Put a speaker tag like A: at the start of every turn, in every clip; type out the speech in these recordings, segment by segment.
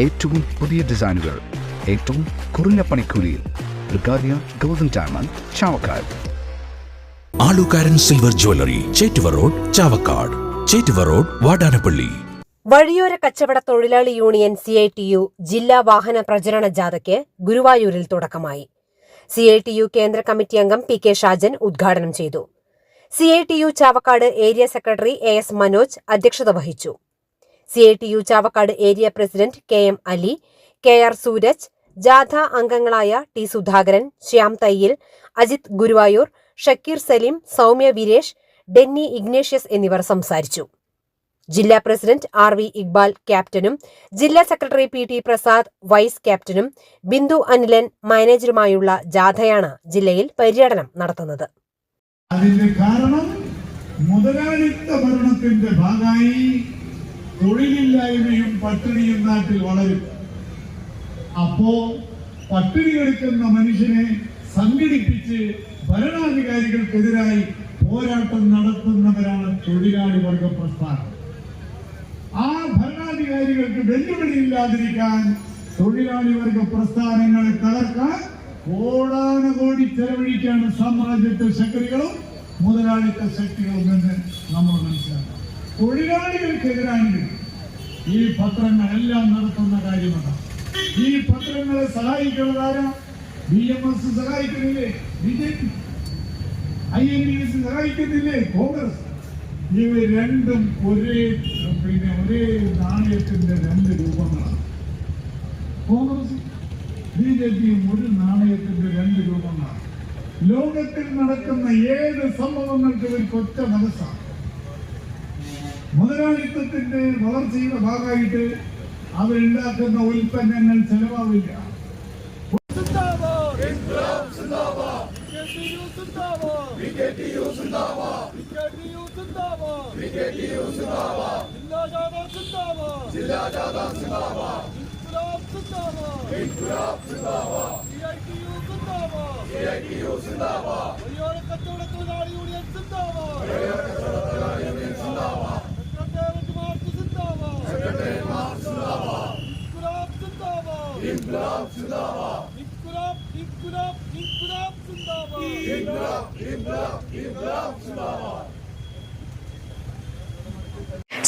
A: ഏറ്റവും പുതിയ ഡിസൈനുകൾ ഏറ്റവും കുറഞ്ഞ പണിക്കൂലിയിൽ ബ്രിഗാദിയ golden diamond Chavakkad.
B: Alukkaran silver jewellery Chettuva road Chavakkad. Chettuva road Vadanappally.
C: വഴിയോര കച്ചവട തൊഴിലാളി union C I T U ജില്ലാ വാഹന പ്രചരണ ജാഥയ്ക്ക് ഗുരുവായൂരിൽ തുടക്കമായി. സി ഐ ടി യു കേന്ദ്ര കമ്മിറ്റി അംഗം പി കെ ഷാജൻ ഉദ്ഘാടനം ചെയ്തു. C I T U Chavakkad area secretary A S Manoj അധ്യക്ഷത വഹിച്ചു. C I T U Chavakkad area president K M Ali K R Sooraj ജാഥ അംഗങ്ങളായ ടി സുധാകരൻ ശ്യാം തയ്യിൽ അജിത് ഗുരുവായൂർ ഷക്കീർ സലീം സൗമ്യ വിരേഷ് ഡെന്നി ഇഗ്നേഷ്യസ് എന്നിവർ സംസാരിച്ചു. ജില്ലാ പ്രസിഡന്റ് ആർ വി ഇക്ബാൽ ക്യാപ്റ്റനും ജില്ലാ secretary P T Prasad vice ക്യാപ്റ്റനും ബിന്ദു അനിലൻ മാനേജറുമായുള്ള ജാഥയാണ് ജില്ലയിൽ പര്യടനം നടത്തുന്നത്.
D: അതിന്റെ കാരണം മുതലാളിത്ത ഭരണത്തിന്റെ ഭാഗമായി തൊഴിലില്ലായ്മയും പട്ടിണിയും നാട്ടിൽ വളരും. അപ്പോ പട്ടിണി എടുക്കുന്ന മനുഷ്യനെ സംഘടിപ്പിച്ച് ഭരണാധികാരികൾക്കെതിരായി പോരാട്ടം നടത്തുന്നവരാണ് തൊഴിലാളി വർഗ പ്രസ്ഥാനം. ആ ഭരണാധികാരികൾക്ക് വെല്ലുവിളിയില്ലാതിരിക്കാൻ തൊഴിലാളി വർഗ പ്രസ്ഥാനങ്ങളെ തകർക്കാൻ കോടാനുകോടി ചെലവഴിക്കാണ് സാമ്രാജ്യത്വ ശക്തികളും മുതലാളിത്ത ശക്തികളും എന്ന് നമ്മൾ മനസ്സിലാക്കണം. തൊഴിലാളികൾക്കെതിരാണെങ്കിൽ ഈ പത്രങ്ങളെല്ലാം നടത്തുന്ന കാര്യമാണ്. ഈ പത്രങ്ങളെ സഹായിക്കുന്നതാരാ B M S സഹായിക്കുന്നില്ലേ? B J P I N D S സഹായിക്കുന്നില്ലേ? Congress. ഇവ രണ്ടും ഒരേ പിന്നെ ഒരേ നാണയത്തിന്റെ രണ്ട് രൂപങ്ങളാണ്. കോൺഗ്രസ് ബി ജെ പിയും ഒരു നാണയത്തിന്റെ രണ്ട് രൂപങ്ങളാണ്. ലോകത്തിൽ നടക്കുന്ന ഏത് സംഭവങ്ങൾക്ക് ഇവർക്ക് ഒറ്റ മനസ്സാണ്. മുതലാളിത്തത്തിന്റെ വളർച്ചയുടെ ഭാഗമായിട്ട് അവരുണ്ടാക്കുന്ന ഉൽപ്പന്നങ്ങൾ ചെലവാവില്ല.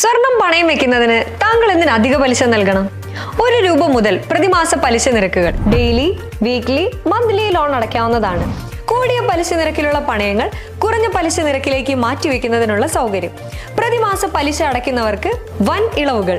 E: സ്വർണം പണയം വെക്കുന്നതിന് താങ്കൾ എന്തിന് അധിക പലിശ നൽകണം? ഒരു രൂപ മുതൽ പ്രതിമാസ പലിശ നിരക്കുകൾ ഡെയിലി വീക്ക്ലി മന്ത്ലി ലോൺ അടയ്ക്കാവുന്നതാണ്. കൂടിയ പലിശ നിരക്കിലുള്ള പണയങ്ങൾ കുറഞ്ഞ പലിശ നിരക്കിലേക്ക് മാറ്റിവെക്കുന്നതിനുള്ള സൗകര്യം. പ്രതിമാസ പലിശ അടയ്ക്കുന്നവർക്ക് വൻ ഇളവുകൾ.